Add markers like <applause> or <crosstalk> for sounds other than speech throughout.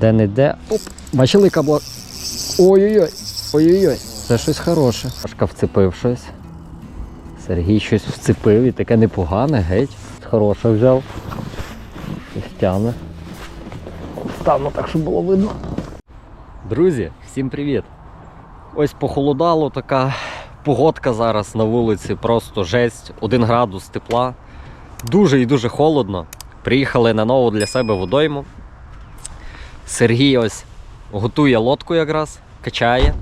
Де не де. Оп, бачили кабло. Ой-ой-ой. Ой-ой-ой. Це щось хороше. Пашка вцепив щось. Сергій щось вцепив і таке непогане, геть. Хороше взяв. Щось тягне. Стану так, щоб було видно. Друзі, всім привіт! Ось похолодало така погодка зараз на вулиці, просто жесть, 1 градус тепла. Дуже і дуже холодно. Приїхали на нову для себе водойму. Сергій ось готує лодку якраз, качає.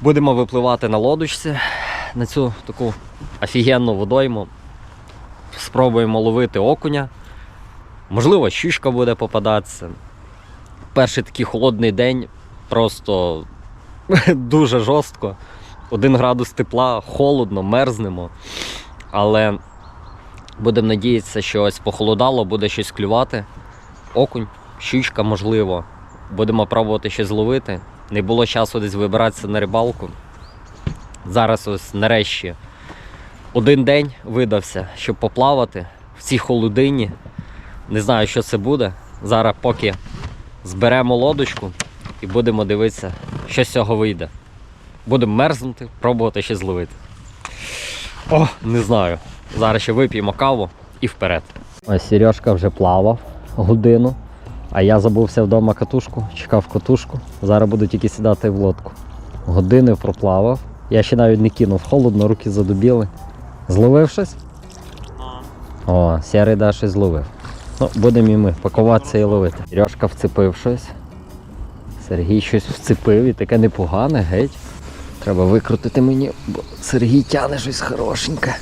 Будемо випливати на лодочці на цю таку офігенну водойму. Спробуємо ловити окуня. Можливо, щучка буде попадатися. Перший такий холодний день просто <laughs> дуже жорстко. Один градус тепла, холодно, мерзнемо. Але будемо надіятися, що ось похолодало, буде щось клювати. Окунь, щучка, можливо. Будемо пробувати щось зловити. Не було часу десь вибиратися на рибалку. Зараз ось нарешті один день видався, щоб поплавати в цій холодині. Не знаю, що це буде. Зараз поки зберемо лодочку і будемо дивитися, що з цього вийде. Будемо мерзнути, пробувати щось зловити. О, не знаю. Зараз ще вип'ємо каву і вперед. Ось Сережка вже плавав годину, а я забувся вдома катушку, чекав катушку. Зараз буду тільки сідати в лодку. Години проплавав. Я ще навіть не кинув, холодно, руки задубіли. Зловив щось? О, сірий да щось зловив. Ну, будемо і ми пакуватися і ловити. Сережка вцепив щось. Сергій щось вцепив і таке непогане, геть. Треба викрутити мені, бо Сергій тяне щось хорошеньке.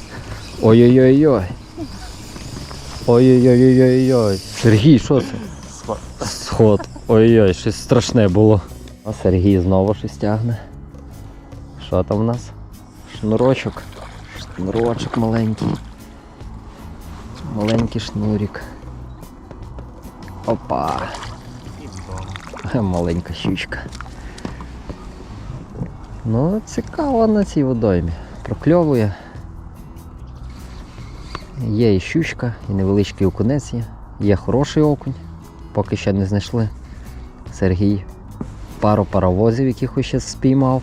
Ой-ой-ой-ой. Ой-ой-ой-ой-ой. Сергій, що це? Сход. Ой-ой, щось страшне було. А Сергій знову щось тягне. Що там в нас? Шнурочок. Шнурочок маленький. Маленький шнурик. Опа. Маленька щучка. Ну, цікаво на цій водоймі. Прокльовує. Є і щучка, і невеличкий окунець є. Є хороший окунь, поки ще не знайшли. Сергій пару паровозів, якихось ще спіймав.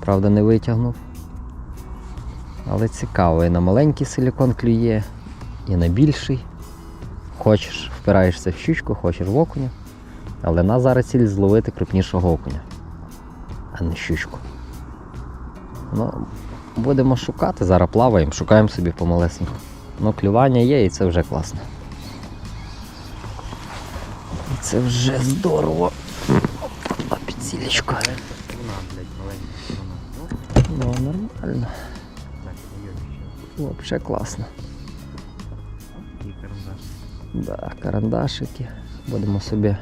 Правда, не витягнув. Але цікаво, і на маленький силікон клює, і на більший. Хочеш, впираєшся в щучку, хочеш в окуня. Але нас зараз ціль зловити крупнішого окуня, а не щучку. Ну, будемо шукати, зараз плаваємо, шукаємо собі помалесенько. Ну, клювання є і це вже класно. І це вже здорово. Опа, підсілечко. Ну, нормально. Взагалі класно. Да, карандашики. Будемо собі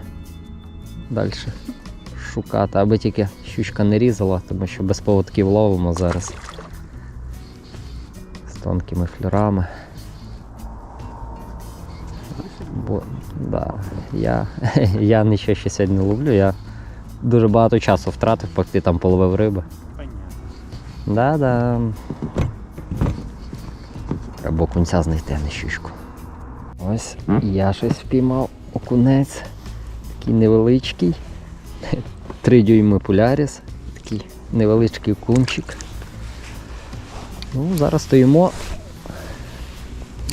далі шукати, аби тільки щучка не різала, тому що без поводків ловимо зараз. З тонкими флюрами. Я, <laughs> я нічого ще сьогодні не ловлю, я дуже багато часу втратив, поки там половив риби. Да-да. Треба окунця знайти, а не щучку. Ось я щось впіймав окунець. Такий невеличкий. <laughs> Три дюйми поляріс. Такий невеличкий кунчик. Ну, зараз стоїмо,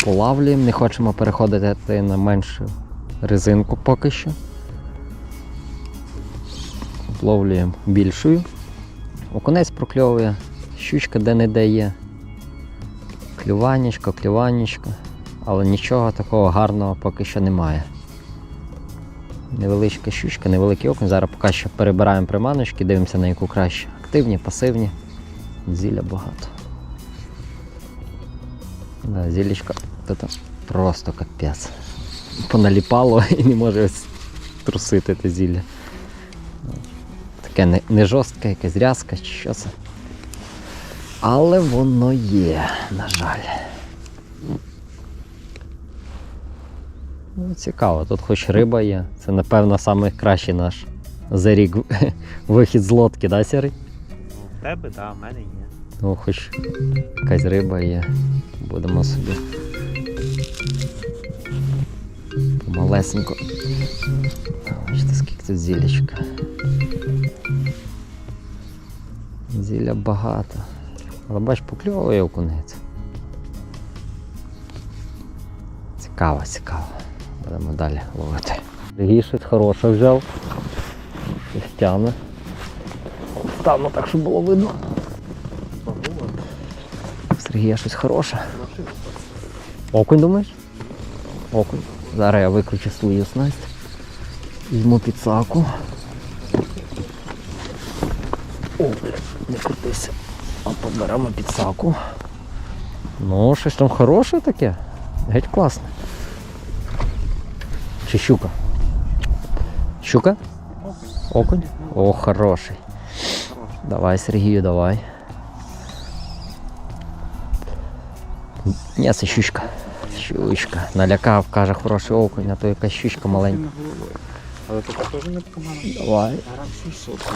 полавлюємо, не хочемо переходити на меншу резинку поки що. Ловлюємо більшою. Окунець прокльовує, щучка де-не-де є. Клюванечко, клюванечко, але нічого такого гарного поки що немає. Невеличка щучка, невеликий окунь. Зараз поки що перебираємо приманочки, дивимося на яку краще. Активні, пасивні. Зілля багато. Да, зілечко тут просто капець. Поналіпало <laughs> і не може ось трусити те зілля. Таке не, не жорстке, якась рязка чи що це. Але воно є, на жаль. Ну, цікаво, тут хоч риба є. Це, напевно, найкращий наш за рік <laughs> вихід з лодки, да, Сірий? В тебе, так, в мене є. Ну, хоч якась риба є. Будемо собі Малесенько. Бачите, скільки тут зілячка. Зілля багато. Але бач, покльовує окунець. Цікаво, цікаво. Будемо далі ловити. Сергій щось хороше взяв. Щось тягне. Ставно так, щоб було видно. Сергія щось хороше. Окунь думаєш? Окунь. Зараз я виключу свою снасть. Візьму підсаку. О, не крутися. А поберемо підсаку. Ну, щось там хороше таке. Геть класне. Чи щука? Щука? Окунь? О, хороший. Давай, Сергію, давай. Ні, це щучка. Щучка. Налякав, каже, хороший окунь, а то якась щучка маленька. Але тут теж не. Давай. Грам 600.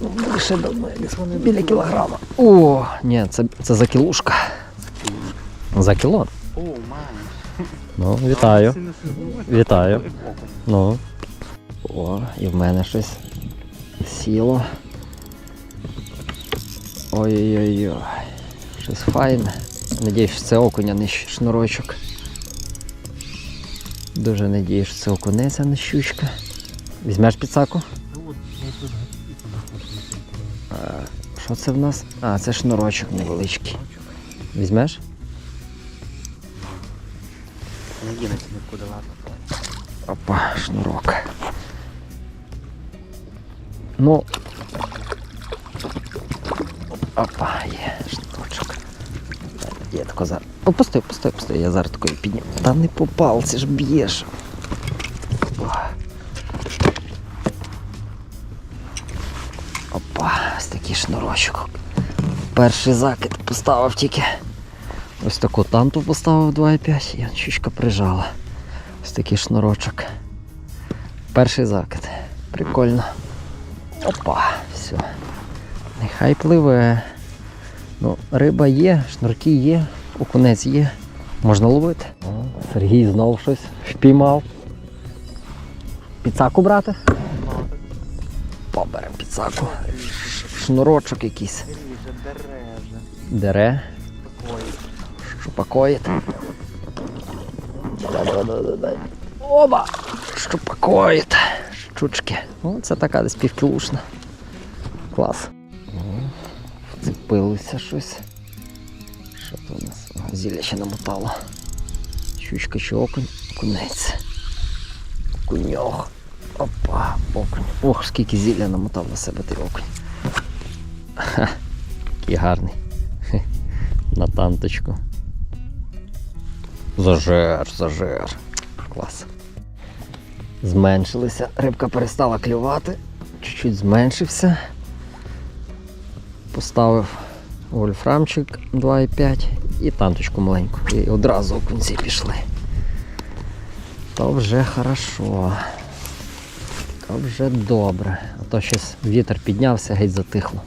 Ну, більше давно, біля кілограма. О, ні, це, це за кілушка. За кіло. О, май. Ну, вітаю. Вітаю. Ну. О, і в мене щось сіло. Ой-ой-ой. Щось файне. Надіюсь, що це окунь, а не шнурочок. Дуже надіюсь, що це окунець, а не щучка. Візьмеш підсаку? Що це в нас? А, це шнурочок невеличкий. Візьмеш? Не нікуди, ладно. Опа, шнурок. Ну. Опа, є шнурочок. Є тако О, постой, постой, постой, я зараз такою підніму. Та не по палці ж б'єш. Опа. Ось такий шнурочок. Перший закид поставив тільки. Ось таку танту поставив 2,5 і щучка прижала. Ось такий шнурочок. Перший закид. Прикольно. Опа, все. Нехай пливе. Ну, риба є, шнурки є, окунець є. Можна ловити. О, Сергій знов щось впіймав. Піцаку брати? Поберемо піцаку. Шнурочок якийсь. Дере. Ой. Шупакоїд. Да-да-да-да-да. Оба! Шупакоїд. Щучки. О, це така десь півкілушна. Клас. Вцепилося щось. Що то у нас? Зілля ще намотало. Щучка чи окунь? Окунець. Окуньох. Опа, окунь. Ох, скільки зілля намотав на себе той окунь. Ха, який гарний. Хе, На танточку. Зажер, зажер. Клас. Зменшилися. Рибка перестала клювати. Чуть-чуть зменшився. Поставив вольфрамчик 2,5 і танточку маленьку. І одразу окунці пішли. То вже хорошо. То вже добре. А то щось вітер піднявся, геть затихло.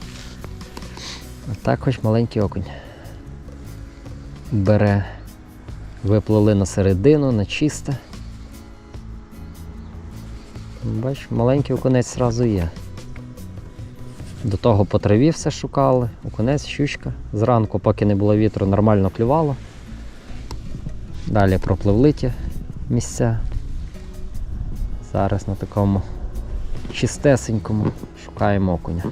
А так хоч маленький окунь. Бере. Виплили на середину, на чисте. Бач, маленький окунець одразу є. До того по траві все шукали, окунець, щучка. Зранку, поки не було вітру, нормально клювало. Далі пропливли ті місця. Зараз на такому чистесенькому шукаємо окуня.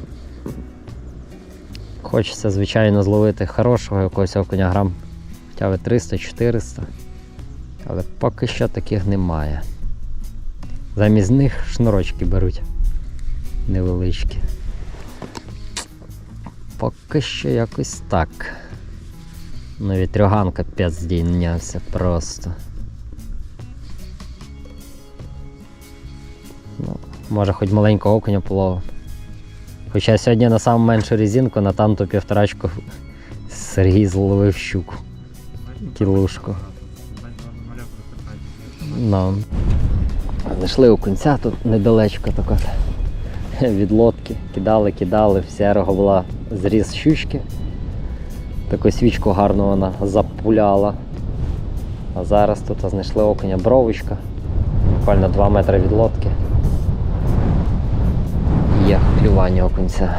Хочеться, звичайно, зловити хорошого якогось окуня грам хоча б 300-400. Але поки що таких немає. Замість них шнурочки беруть невеличкі. Поки що якось так. Ну вітрюган капець здійнявся просто. Ну, може хоч маленького окуня половив. Хоча сьогодні на саму меншу резинку на танту півторачку Сергій зловив щуку. Кілушку. Ну. Знайшли окунця тут недалечко так от. Від лодки. Кидали, кидали, в серого була зріз щучки. Таку свічку гарну вона запуляла. А зараз тут знайшли окуня бровочка. буквально 2 метри від лодки. Є клювання окунця.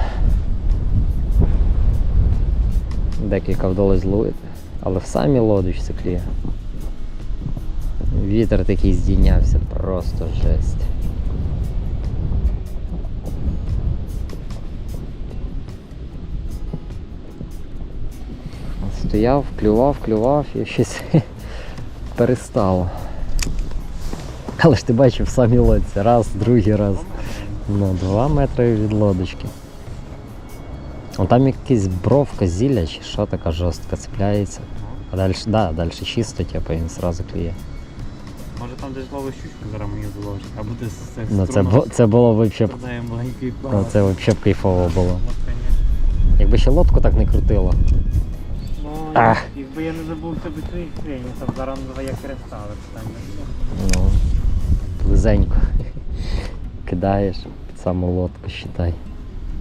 Декілька вдалося зловити, але в самій лодочці клює. Вітер такий здійнявся, просто жесть. Стояв, клював, клював і щось <laughs> перестало. Але ж ти бачив в самій лодці, раз, другий раз. Ну, два метри від лодочки. О, там якась бровка зілля чи що така жорстка цепляється. А далі, да, далі чисто, типу, він зразу клює. Може там десь ловиш щучку зараз мені зловиш, а буде з цих Ну це, бу- це було взагалі Знає ну, це взагалі б кайфово було. Якби ще лодку так не крутило. Ах. якби я не забув тебе твої хрені, там зараз як кристали. Ну, близенько. Кидаєш під саму лодку, считай.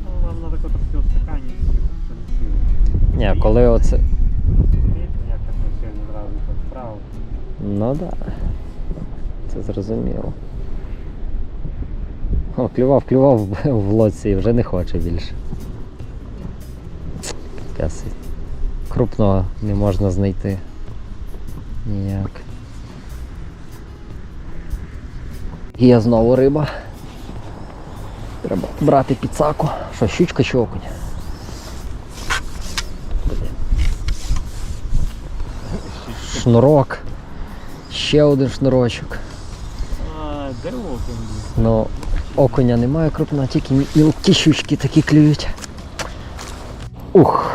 Ну, нам треба трохи у стакані, сильно. Ні, коли оце. Ну так. Да. Це зрозуміло. О, клював, клював в- лодці і вже не хоче більше. Капець. Крупного не можна знайти. Ніяк. Є знову риба. Треба брати підсаку. Що, щучка чи окунь? Шнурок. Ще один шнурочок. А, де окунь? Ну, окуня немає крупного, тільки мілкі щучки такі клюють. Ух,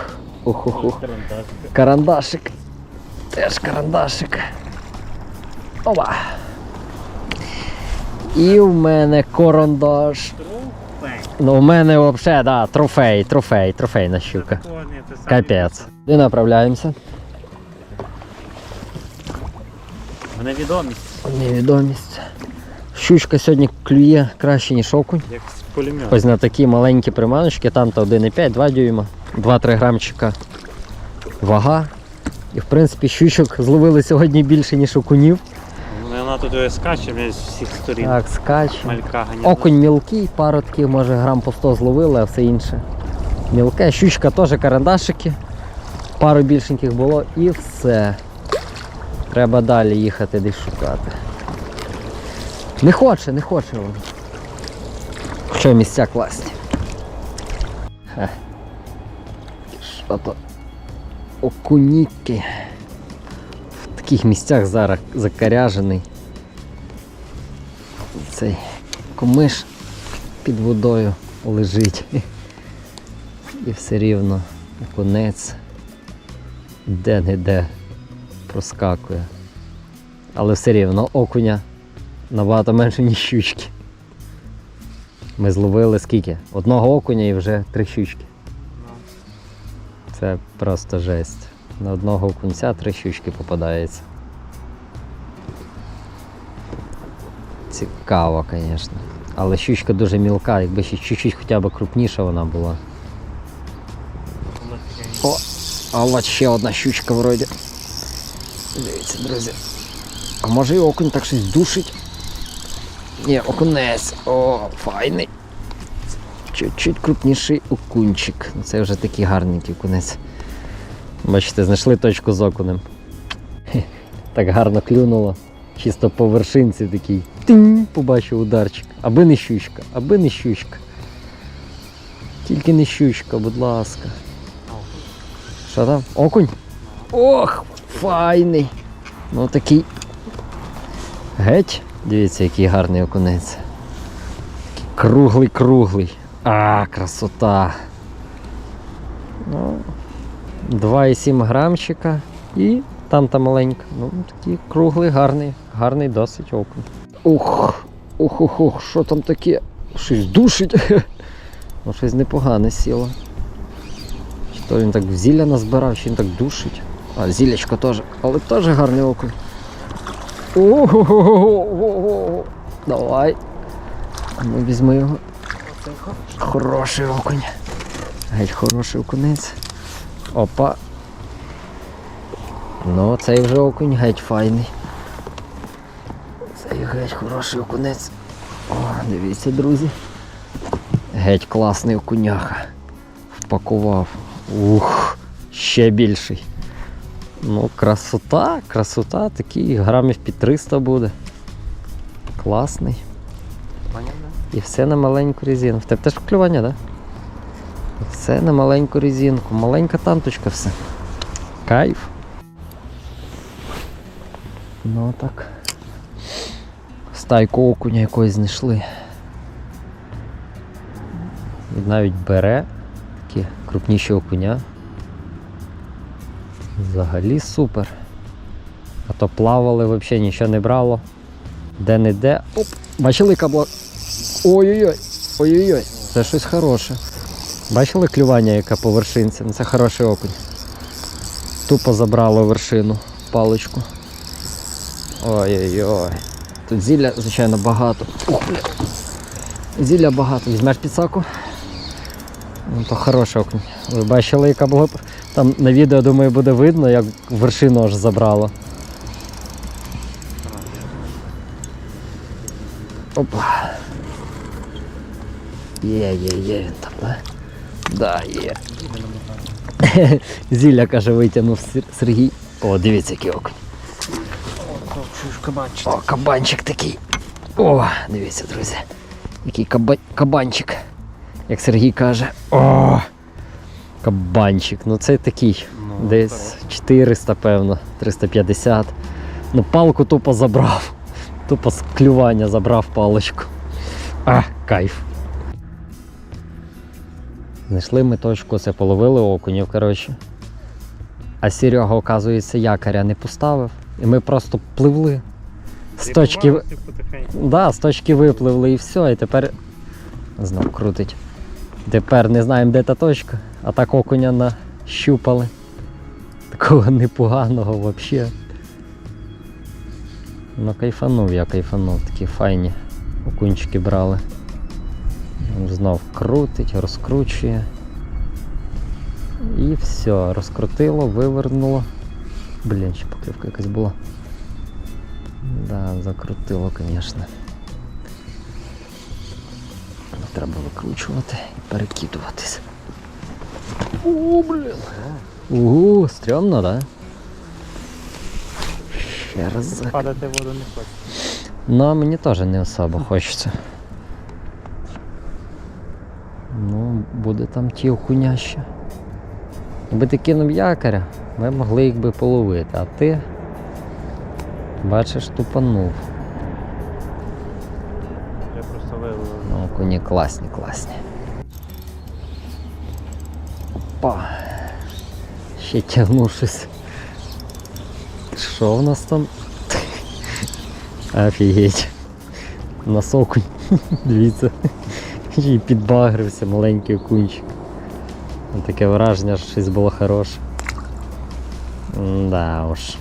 ух, ух, ух. Карандашик. Теж карандашик. Опа. І в мене карандаш. Трофей. Ну, у мене взагалі, да, трофей, трофей, трофейна щука. Капець. Де направляємося? Мене відомість, Невідомість. Щучка сьогодні клює краще, ніж окунь. як з пулемета. Ось на такі маленькі приманочки, там то 1,5, 2 дюйма, 2-3 грамчика вага. І в принципі щучок зловили сьогодні більше, ніж окунів. Ну, Вона тут скаче з всіх сторін. Так, скач. Малька. Окунь мілкий, пару таких, може грам по 100 зловили, а все інше. Мілке, щучка теж карандашики. Пару більшеньких було і все. Треба далі їхати десь шукати. Не хоче, не хоче він. Що місця класні. То окуніки. В таких місцях зараз закаряжений цей комиш під водою лежить. І все рівно окунець де-не-де проскакує. Але все рівно окуня набагато менше, ніж щучки. Ми зловили скільки? Одного окуня і вже три щучки. Це просто жесть. На одного окунця три щучки попадається. Цікаво, звісно. Але щучка дуже мілка, якби ще чуть-чуть хоча б крупніша вона була. О, а от ще одна щучка вроді. Дивіться, друзі. А може і окунь так щось душить? Ні, окунець. О, файний. Чуть-чуть крупніший окунчик. Це вже такий гарненький окунець. Бачите, знайшли точку з окунем. Так гарно клюнуло. Чисто по вершинці такий. Тинь, побачив ударчик. Аби не щучка, аби не щучка. Тільки не щучка, будь ласка. Що там? Окунь? Ох, файний. Ну такий. Геть. Дивіться, який гарний окунець. Такий круглий, круглий. А, красота. Ну, 2,7 грамчика і там та маленька. Ну, такий круглий, гарний, гарний досить окунь. Ух, ух, ух, ух, що там таке? Щось душить. <laughs> Ну, щось непогане сіло. Чи то він так в зілля назбирав, чи він так душить. А, зілячко теж, але теж гарний окунь. Ого, Давай. А ну візьми його. Хороший окунь. Геть хороший окунець. Опа. Ну, цей вже окунь геть файний. Цей геть хороший окунець. О, дивіться, друзі. Геть класний окуняха. Впакував. Ух, ще більший. Ну, красота, красота, такий грамів під 300 буде. Класний. І все на маленьку резинку. В тебе теж клювання, так? Да? Все на маленьку резинку. Маленька танточка все. Кайф. Ну так. Стайку окуня якоїсь знайшли. І навіть бере такі крупніші окуня. Взагалі супер. А то плавали, взагалі нічого не брало. Де не де. Оп! Бачили кабло. Ой-ой-ой, ой-ой-ой, це щось хороше. Бачили клювання, яка по вершинці? Це хороший окунь. Тупо забрало вершину, паличку. Ой-ой-ой. Тут зілля, звичайно, багато. Зілля багато. Візьмеш підсаку? Ну, то хороший окунь. Ви бачили, яка була. Там на відео, думаю, буде видно, як вершину аж забрало. Опа. Є, є, є він там, да? Да, є. <laughs> Зілля, каже, витягнув Сергій. О, дивіться, який окунь. Кабанчик. О, кабанчик такий. О, дивіться, друзі. Який каба... кабанчик. Як Сергій каже. О! Кабанчик. Ну це такий. Ну, Десь 400, певно, 350. Ну, палку тупо забрав. Тупо з клювання забрав паличку. А, кайф. Знайшли ми точку, це половили окунів, коротше. А Серега, оказується, якоря не поставив. І ми просто пливли. З точки, потихеньку. да, з точки випливли і все. І тепер знов крутить. Тепер не знаємо, де та точка, а так окуня нащупали. Такого непоганого взагалі. Ну кайфанув я кайфанув, такі файні окунчики брали. Знов крутить, розкручує. І все, розкрутило, вивернуло. Блін, ще поклівка якась була. Да, закрутило, звісно. Треба викручувати і перекидуватись. О, блін. Угу, стрьомно, да? Ще раз. Падати воду не хоче. Ну, а мені теж не особо хочеться. Ну, буде там ті окунящі. Якби ти кинув якоря, ми могли їх би половити, а ти, бачиш, тупанув. Я просто вивели. Ну, коні класні, класні. Опа. Ще тягнувшись. Що в нас там? <laughs> Офігеть. Окунь. <laughs> Дивіться. <laughs> Й підбагрився маленький окунчик. Ну, Таке враження, що щось було хороше. Да уж.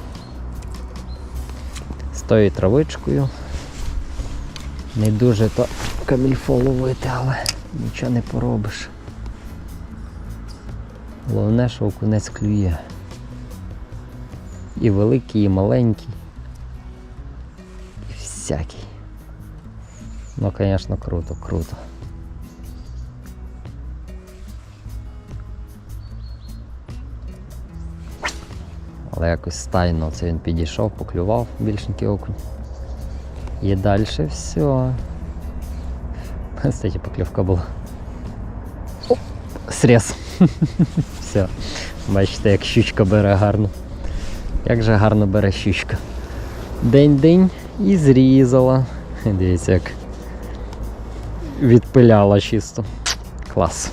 З тою травичкою. Не дуже то камільфо ловити, але нічого не поробиш. Головне, що окунець клює. І великий, і маленький. І всякий. Ну, звісно, круто, круто. Але якось стайно це він підійшов, поклював більшенький окунь. І далі все. Кстати, поклевка була. Оп, срез. <laughs> все. Бачите, як щучка бере гарно. Як же гарно бере щучка. День-день і зрізала. Дивіться, як відпиляла чисто. Клас.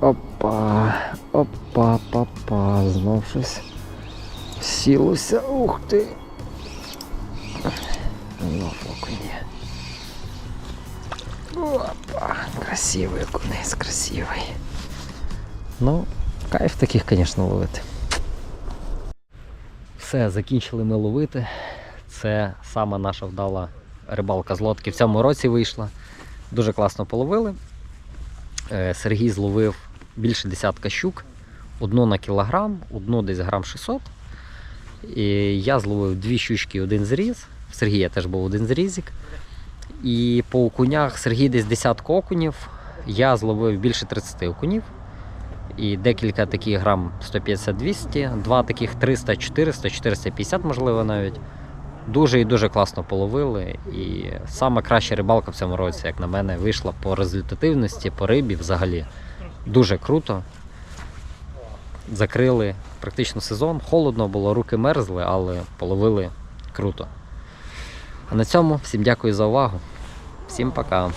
Опа, опа, папа, знов щось. Сілося, ух ти. Ну, окуні. Опа, красивий окунець, красивий. Ну, кайф таких, звісно, ловити. Все, закінчили ми ловити. Це сама наша вдала рибалка з лодки в цьому році вийшла. Дуже класно половили. Е, Сергій зловив більше десятка щук. Одну на кілограм, одну десь грам 600. І я зловив дві щучки, один зріз. В Сергія теж був один зрізик. І по окунях Сергій десь десятку окунів. Я зловив більше 30 окунів. І декілька таких грам 150-200, два таких 300, 400, 450, можливо, навіть. Дуже і дуже класно половили. І сама краща рибалка в цьому році, як на мене, вийшла по результативності, по рибі взагалі. Дуже круто. Закрили практично сезон. Холодно було, руки мерзли, але половили круто. А на цьому всім дякую за увагу. Всім пока.